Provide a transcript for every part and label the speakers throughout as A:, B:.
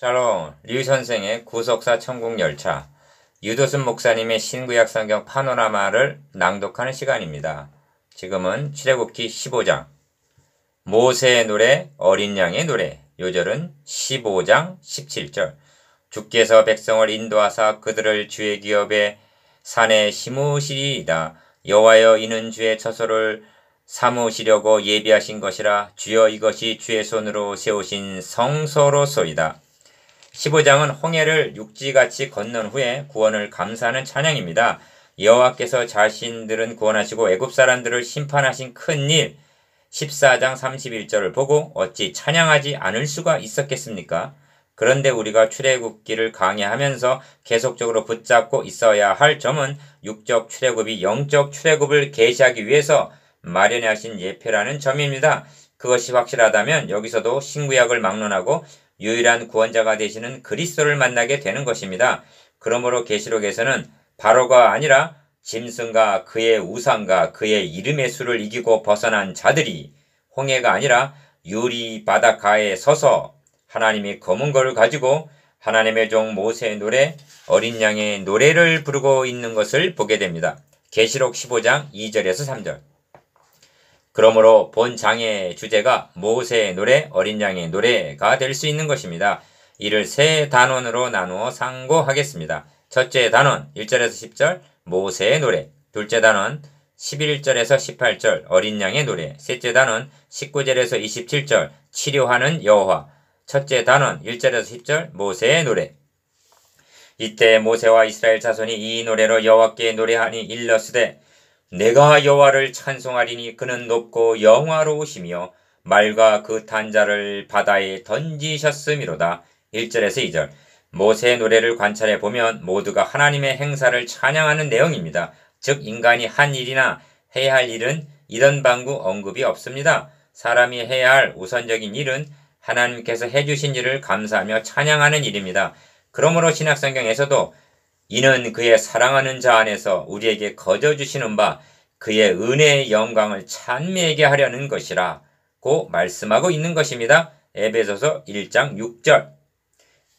A: 샬롬, 류 선생의 구속사 천국 열차, 유도순 목사님의 신구약 성경 파노라마를 낭독하는 시간입니다. 지금은 출애굽기 15장, 모세의 노래, 어린 양의 노래, 요절은 15장 17절. 주께서 백성을 인도하사 그들을 주의 기업에 산에 심으시리이다. 여호와여 이는 주의 처소를 삼으시려고 예비하신 것이라 주여 이것이 주의 손으로 세우신 성소로소이다. 15장은 홍해를 육지같이 건넌 후에 구원을 감사하는 찬양입니다. 여호와께서 자신들은 구원하시고 애굽 사람들을 심판하신 큰 일, 14장 31절을 보고 어찌 찬양하지 않을 수가 있었겠습니까? 그런데 우리가 출애굽기를 강의하면서 계속적으로 붙잡고 있어야 할 점은 육적 출애굽이 영적 출애굽을 계시하기 위해서 마련하신 예표라는 점입니다. 그것이 확실하다면 여기서도 신구약을 막론하고 유일한 구원자가 되시는 그리스도를 만나게 되는 것입니다. 그러므로 계시록에서는 바로가 아니라 짐승과 그의 우상과 그의 이름의 수를 이기고 벗어난 자들이 홍해가 아니라 유리 바닷가에 서서 하나님이 검은 거를 가지고 하나님의 종 모세의 노래 어린 양의 노래를 부르고 있는 것을 보게 됩니다. 계시록 15장 2절에서 3절. 그러므로 본 장의 주제가 모세의 노래, 어린 양의 노래가 될 수 있는 것입니다. 이를 세 단원으로 나누어 상고하겠습니다. 첫째 단원 1절에서 10절 모세의 노래, 둘째 단원 11절에서 18절 어린 양의 노래, 셋째 단원 19절에서 27절 치료하는 여호와, 첫째 단원 1절에서 10절 모세의 노래. 이때 모세와 이스라엘 자손이 이 노래로 여호와께 노래하니 일러스되 내가 여호와를 찬송하리니 그는 높고 영화로우시며 말과 그 탄자를 바다에 던지셨음이로다. 1절에서 2절 모세의 노래를 관찰해 보면 모두가 하나님의 행사를 찬양하는 내용입니다. 즉 인간이 한 일이나 해야 할 일은 이런 방구 언급이 없습니다. 사람이 해야 할 우선적인 일은 하나님께서 해주신 일을 감사하며 찬양하는 일입니다. 그러므로 신약성경에서도 이는 그의 사랑하는 자 안에서 우리에게 거저 주시는 바 그의 은혜의 영광을 찬미하게 하려는 것이라고 말씀하고 있는 것입니다. 에베소서 1장 6절.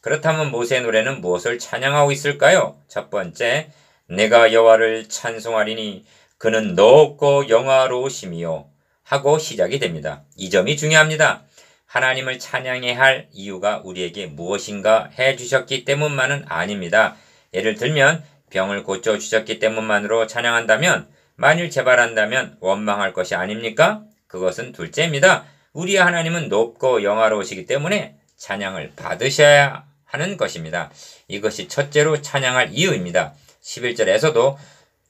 A: 그렇다면 모세의 노래는 무엇을 찬양하고 있을까요? 첫 번째, 내가 여호와를 찬송하리니 그는 높고 영화로우심이요 하고 시작이 됩니다. 이 점이 중요합니다. 하나님을 찬양해야 할 이유가 우리에게 무엇인가 해 주셨기 때문만은 아닙니다. 예를 들면 병을 고쳐 주셨기 때문만으로 찬양한다면 만일 재발한다면 원망할 것이 아닙니까? 그것은 둘째입니다. 우리 하나님은 높고 영화로우시기 때문에 찬양을 받으셔야 하는 것입니다. 이것이 첫째로 찬양할 이유입니다. 11절에서도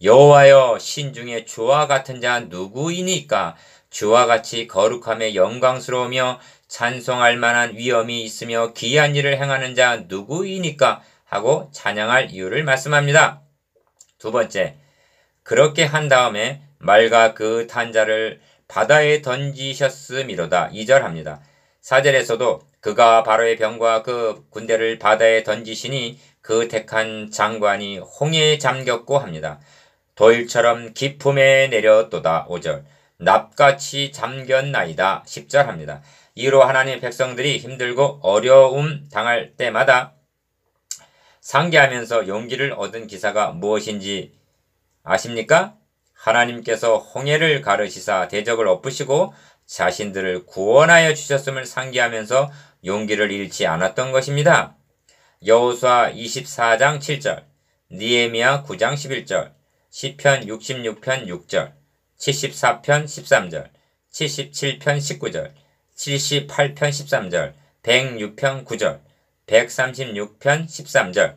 A: 여호와여 신 중에 주와 같은 자 누구이니까 주와 같이 거룩함에 영광스러우며 찬송할 만한 위엄이 있으며 귀한 일을 행하는 자 누구이니까 하고 찬양할 이유를 말씀합니다. 두 번째, 그렇게 한 다음에 말과 그 탄자를 바다에 던지셨음이로다. 2절 합니다. 4절에서도 그가 바로의 병과 그 군대를 바다에 던지시니 그 택한 장관이 홍해에 잠겼고 합니다. 도일처럼 기품에 내렸도다. 5절. 납같이 잠겼나이다. 10절 합니다. 이로 하나님의 백성들이 힘들고 어려움 당할 때마다 상기하면서 용기를 얻은 기사가 무엇인지 아십니까? 하나님께서 홍해를 가르시사 대적을 엎으시고 자신들을 구원하여 주셨음을 상기하면서 용기를 잃지 않았던 것입니다. 여호수아 24장 7절, 니에미야 9장 11절, 시편 66편 6절, 74편 13절, 77편 19절, 78편 13절, 106편 9절, 136편 13절.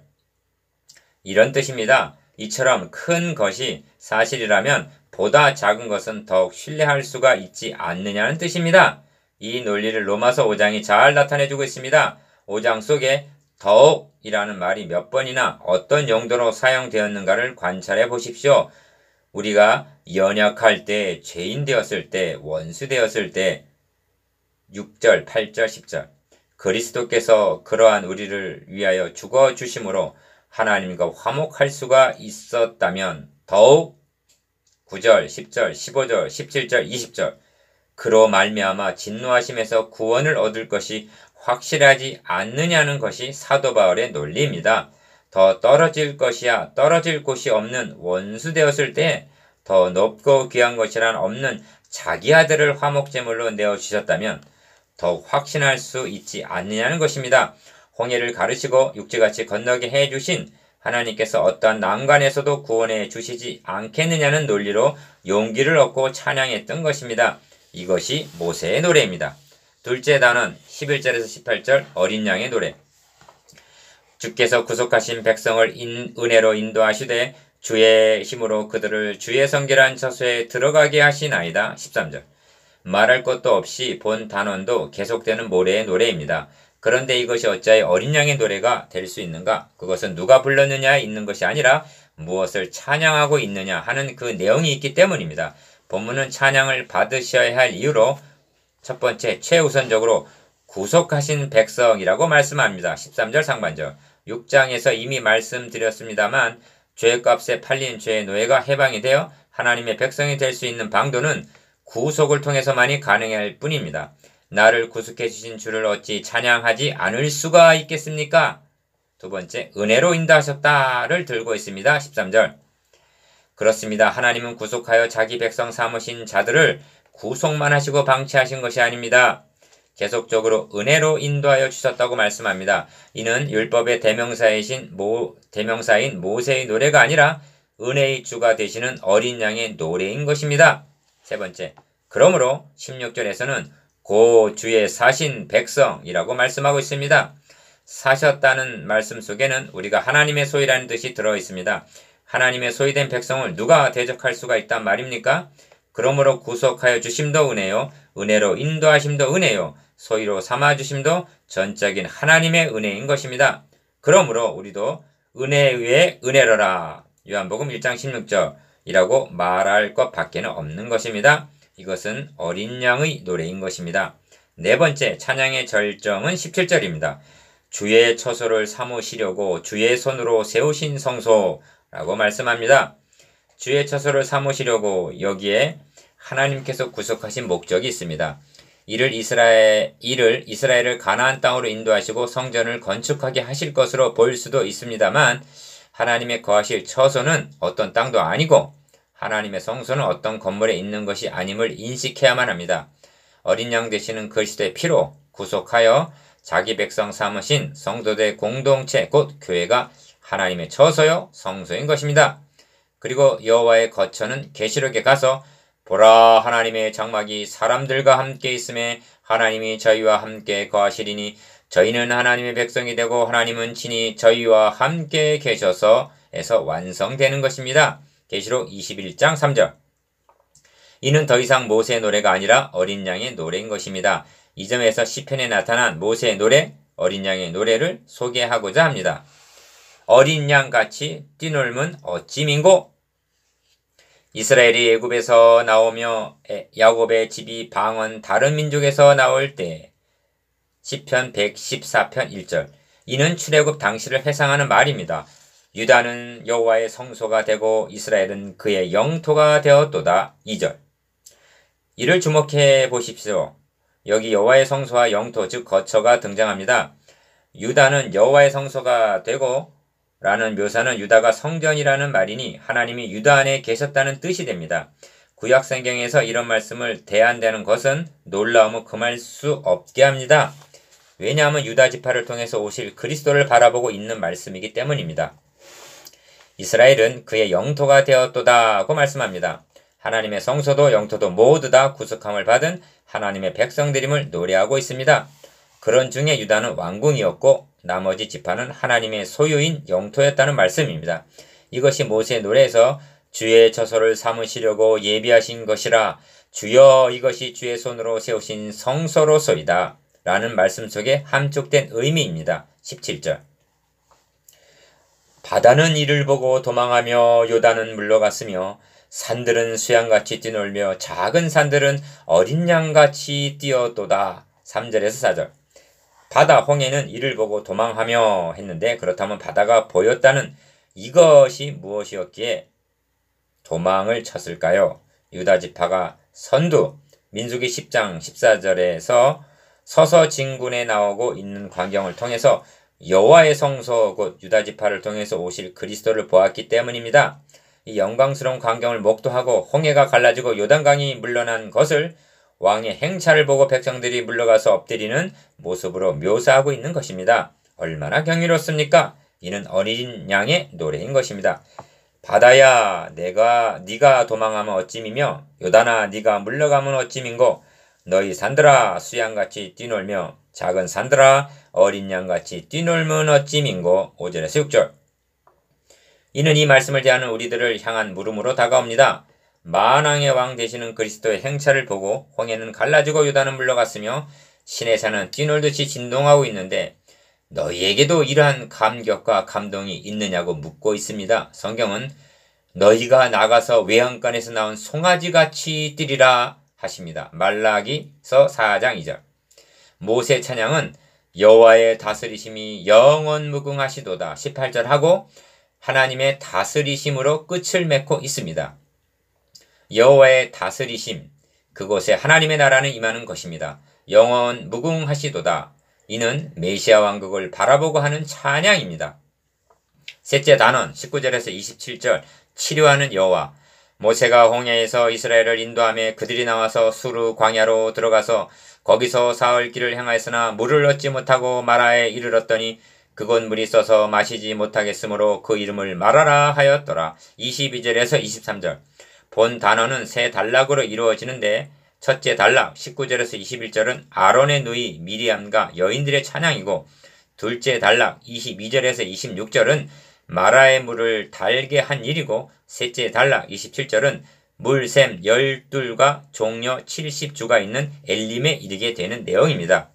A: 이런 뜻입니다. 이처럼 큰 것이 사실이라면 보다 작은 것은 더욱 신뢰할 수가 있지 않느냐는 뜻입니다. 이 논리를 로마서 5장이 잘 나타내주고 있습니다. 5장 속에 더욱이라는 말이 몇 번이나 어떤 용도로 사용되었는가를 관찰해 보십시오. 우리가 연약할 때, 죄인 되었을 때, 원수 되었을 때, 6절, 8절, 10절. 그리스도께서 그러한 우리를 위하여 죽어 주심으로 하나님과 화목할 수가 있었다면 더욱 9절, 10절, 15절, 17절, 20절 그로 말미암아 진노하심에서 구원을 얻을 것이 확실하지 않느냐는 것이 사도 바울의 논리입니다. 더 떨어질 것이야 떨어질 곳이 없는 원수 되었을 때 더 높고 귀한 것이란 없는 자기 아들을 화목제물로 내어 주셨다면 더욱 확신할 수 있지 않느냐는 것입니다. 홍해를 가르치고 육지같이 건너게 해 주신 하나님께서 어떠한 난관에서도 구원해 주시지 않겠느냐는 논리로 용기를 얻고 찬양했던 것입니다. 이것이 모세의 노래입니다. 둘째 단원 11절에서 18절 어린 양의 노래 주께서 구속하신 백성을 인, 은혜로 인도하시되 주의 힘으로 그들을 주의 성결한 처소에 들어가게 하시나이다. 13절 말할 것도 없이 본 단원도 계속되는 모래의 노래입니다. 그런데 이것이 어찌하여 어린 양의 노래가 될 수 있는가? 그것은 누가 불렀느냐에 있는 것이 아니라 무엇을 찬양하고 있느냐 하는 그 내용이 있기 때문입니다. 본문은 찬양을 받으셔야 할 이유로 첫 번째 최우선적으로 구속하신 백성이라고 말씀합니다. 13절 상반절 6장에서 이미 말씀드렸습니다만 죄값에 팔린 죄의 노예가 해방이 되어 하나님의 백성이 될 수 있는 방도는 구속을 통해서만이 가능할 뿐입니다. 나를 구속해 주신 주를 어찌 찬양하지 않을 수가 있겠습니까? 두 번째, 은혜로 인도하셨다를 들고 있습니다. 13절. 그렇습니다. 하나님은 구속하여 자기 백성 삼으신 자들을 구속만 하시고 방치하신 것이 아닙니다. 계속적으로 은혜로 인도하여 주셨다고 말씀합니다. 이는 율법의 대명사이신 모, 대명사인 모세의 노래가 아니라 은혜의 주가 되시는 어린 양의 노래인 것입니다. 세 번째, 그러므로 16절에서는 고 주의 사신 백성이라고 말씀하고 있습니다. 사셨다는 말씀 속에는 우리가 하나님의 소유라는 뜻이 들어 있습니다. 하나님의 소유된 백성을 누가 대적할 수가 있단 말입니까? 그러므로 구속하여 주심도 은혜요, 은혜로 인도하심도 은혜요, 소유로 삼아 주심도 전적인 하나님의 은혜인 것입니다. 그러므로 우리도 은혜에 의해 은혜로라. 요한복음 1장 16절 이라고 말할 것 밖에는 없는 것입니다. 이것은 어린 양의 노래인 것입니다. 네 번째 찬양의 절정은 17절입니다. 주의 처소를 삼으시려고 주의 손으로 세우신 성소라고 말씀합니다. 주의 처소를 삼으시려고 여기에 하나님께서 구속하신 목적이 있습니다. 이를 이스라엘 이를 이스라엘을 가나안 땅으로 인도하시고 성전을 건축하게 하실 것으로 보일 수도 있습니다만 하나님의 거하실 처소는 어떤 땅도 아니고 하나님의 성소는 어떤 건물에 있는 것이 아님을 인식해야만 합니다. 어린 양 되시는 그리스도의 피로 구속하여 자기 백성 삼으신 성도대 공동체 곧 교회가 하나님의 처소요 성소인 것입니다. 그리고 여호와의 거처는 계시록에 가서 보라 하나님의 장막이 사람들과 함께 있음에 하나님이 저희와 함께 거하시리니 저희는 하나님의 백성이 되고 하나님은 친히 저희와 함께 계셔서 에서 완성되는 것입니다. 계시록 21장 3절. 이는 더 이상 모세의 노래가 아니라 어린 양의 노래인 것입니다. 이 점에서 시편에 나타난 모세의 노래, 어린 양의 노래를 소개하고자 합니다. 어린 양 같이 뛰놀면 어찌 민고? 이스라엘이 애굽에서 나오며 야곱의 집이 방언 다른 민족에서 나올 때 시편 114편 1절 이는 출애굽 당시를 회상하는 말입니다. 유다는 여호와의 성소가 되고 이스라엘은 그의 영토가 되었도다. 2절. 이를 주목해 보십시오. 여기 여호와의 성소와 영토 즉 거처가 등장합니다. 유다는 여호와의 성소가 되고 라는 묘사는 유다가 성전이라는 말이니 하나님이 유다 안에 계셨다는 뜻이 됩니다. 구약 성경에서 이런 말씀을 대한다는 것은 놀라움을 금할 수 없게 합니다. 왜냐하면 유다 지파를 통해서 오실 그리스도를 바라보고 있는 말씀이기 때문입니다. 이스라엘은 그의 영토가 되었도다고 말씀합니다. 하나님의 성소도 영토도 모두 다 구속함을 받은 하나님의 백성들임을 노래하고 있습니다. 그런 중에 유다는 왕궁이었고 나머지 지파는 하나님의 소유인 영토였다는 말씀입니다. 이것이 모세의 노래에서 주의 처소를 삼으시려고 예비하신 것이라 주여 이것이 주의 손으로 세우신 성소로소이다. 라는 말씀 속에 함축된 의미입니다. 17절. 바다는 이를 보고 도망하며 요단은 물러갔으며 산들은 수양같이 뛰놀며 작은 산들은 어린 양같이 뛰어도다. 3절에서 4절. 바다 홍해는 이를 보고 도망하며 했는데 그렇다면 바다가 보였다는 이것이 무엇이었기에 도망을 쳤을까요? 유다 지파가 선두 민수기 10장 14절에서 서서 진군에 나오고 있는 광경을 통해서 여호와의 성소 곧 유다 지파를 통해서 오실 그리스도를 보았기 때문입니다. 이 영광스러운 광경을 목도하고 홍해가 갈라지고 요단강이 물러난 것을 왕의 행차를 보고 백성들이 물러가서 엎드리는 모습으로 묘사하고 있는 것입니다. 얼마나 경이롭습니까? 이는 어린 양의 노래인 것입니다. 바다야 내가 네가 도망하면 어찌미며 요단아 네가 물러가면 어찌민고 너희 산들아 수양같이 뛰놀며 작은 산들아 어린 양같이 뛰놀면 어찌 민고 5절에서 6절 이는 이 말씀을 대하는 우리들을 향한 물음으로 다가옵니다. 만왕의 왕 되시는 그리스도의 행차를 보고 홍해는 갈라지고 유다는 물러갔으며 신의 산은 뛰놀듯이 진동하고 있는데 너희에게도 이러한 감격과 감동이 있느냐고 묻고 있습니다. 성경은 너희가 나가서 외양간에서 나온 송아지같이 뛰리라 하십니다. 말라기서 4장 2절 모세 찬양은 여호와의 다스리심이 영원 무궁하시도다 18절 하고 하나님의 다스리심으로 끝을 맺고 있습니다. 여호와의 다스리심 그곳에 하나님의 나라는 임하는 것입니다. 영원 무궁하시도다. 이는 메시아 왕국을 바라보고 하는 찬양입니다. 셋째 단원 19절에서 27절 치료하는 여호와 모세가 홍해에서 이스라엘을 인도함에 그들이 나와서 수르 광야로 들어가서 거기서 사흘 길을 행하였으나 물을 얻지 못하고 마라에 이르렀더니 그곳 물이 써서 마시지 못하겠으므로 그 이름을 마라라 하였더라. 22절에서 23절 본 단어는 세 단락으로 이루어지는데 첫째 단락 19절에서 21절은 아론의 누이 미리암과 여인들의 찬양이고 둘째 단락 22절에서 26절은 마라의 물을 달게 한 일이고 셋째 단락 27절은 물샘 열둘과 종려 70주가 있는 엘림에 이르게 되는 내용입니다.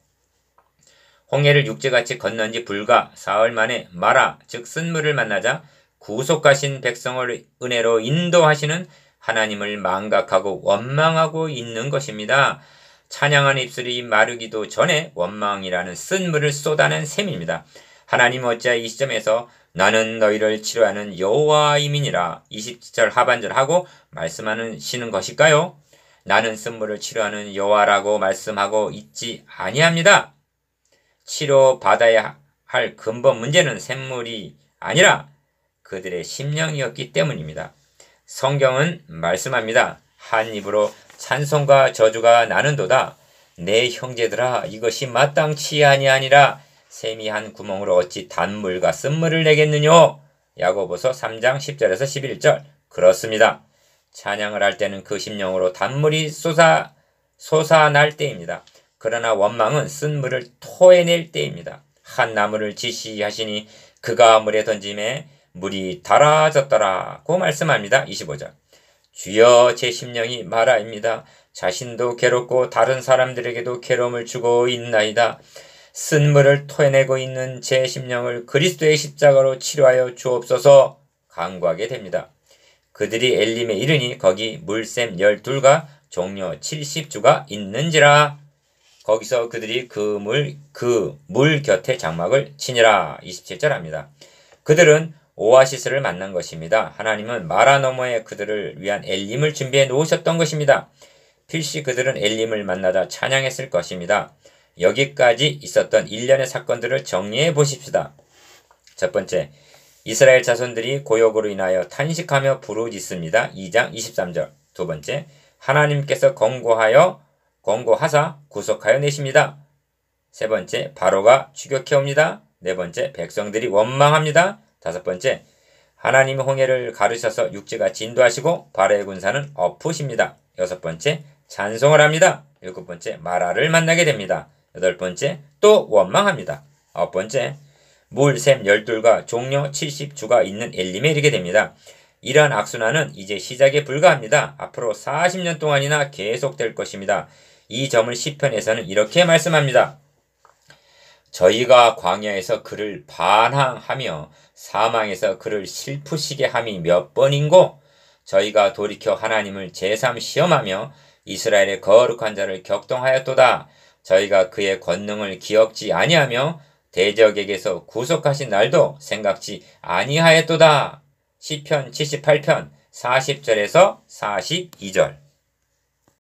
A: 홍해를 육지같이 건넌 지 불과 사흘 만에 마라 즉 쓴물을 만나자 구속하신 백성을 은혜로 인도하시는 하나님을 망각하고 원망하고 있는 것입니다. 찬양한 입술이 마르기도 전에 원망이라는 쓴물을 쏟아낸 셈입니다. 하나님 어찌 이 시점에서 나는 너희를 치료하는 여호와이민이라 20절 하반절 하고 말씀하시는 것일까요? 나는 쓴물을 치료하는 여호와라고 말씀하고 있지 아니합니다. 치료 받아야 할 근본 문제는 샘물이 아니라 그들의 심령이었기 때문입니다. 성경은 말씀합니다. 한 입으로 찬송과 저주가 나는도다. 내 형제들아 이것이 마땅치 아니하니라 세미한 구멍으로 어찌 단물과 쓴물을 내겠느뇨? 야고보서 3장 10절에서 11절 그렇습니다. 찬양을 할 때는 그 심령으로 단물이 솟아 솟아날 때입니다. 그러나 원망은 쓴물을 토해낼 때입니다. 한 나무를 지시하시니 그가 물에 던짐에 물이 달아졌더라고 말씀합니다. 25절 주여 제 심령이 마라입니다. 자신도 괴롭고 다른 사람들에게도 괴로움을 주고 있나이다. 쓴 물을 토해내고 있는 제 심령을 그리스도의 십자가로 치료하여 주옵소서 강구하게 됩니다. 그들이 엘림에 이르니 거기 물샘 열둘과 종려 70주가 있는지라 거기서 그들이 그 물, 그 물 곁에 장막을 치니라 27절 합니다. 그들은 오아시스를 만난 것입니다. 하나님은 마라 너머에 그들을 위한 엘림을 준비해 놓으셨던 것입니다. 필시 그들은 엘림을 만나다 찬양했을 것입니다. 여기까지 있었던 일련의 사건들을 정리해 보십시다. 첫 번째, 이스라엘 자손들이 고역으로 인하여 탄식하며 부르짖습니다. 2장 23절. 두 번째, 하나님께서 권고하여 권고하사 구속하여 내십니다. 세 번째, 바로가 추격해 옵니다. 네 번째, 백성들이 원망합니다. 다섯 번째, 하나님 홍해를 가르셔서 육지가 진도하시고 바로의 군사는 엎으십니다. 여섯 번째, 찬송을 합니다. 일곱 번째, 마라를 만나게 됩니다. 여덟 번째, 또 원망합니다. 아홉 번째, 물 샘 열둘과 종려 70주가 있는 엘림에 이르게 됩니다. 이러한 악순환은 이제 시작에 불과합니다. 앞으로 40년 동안이나 계속될 것입니다. 이 점을 시편에서는 이렇게 말씀합니다. 저희가 광야에서 그를 반항하며 사망에서 그를 슬프시게 함이 몇 번인고 저희가 돌이켜 하나님을 제삼 시험하며 이스라엘의 거룩한 자를 격동하였도다. 저희가 그의 권능을 기억지 아니하며 대적에게서 구속하신 날도 생각지 아니하였도다. 시편 78편 40절에서 42절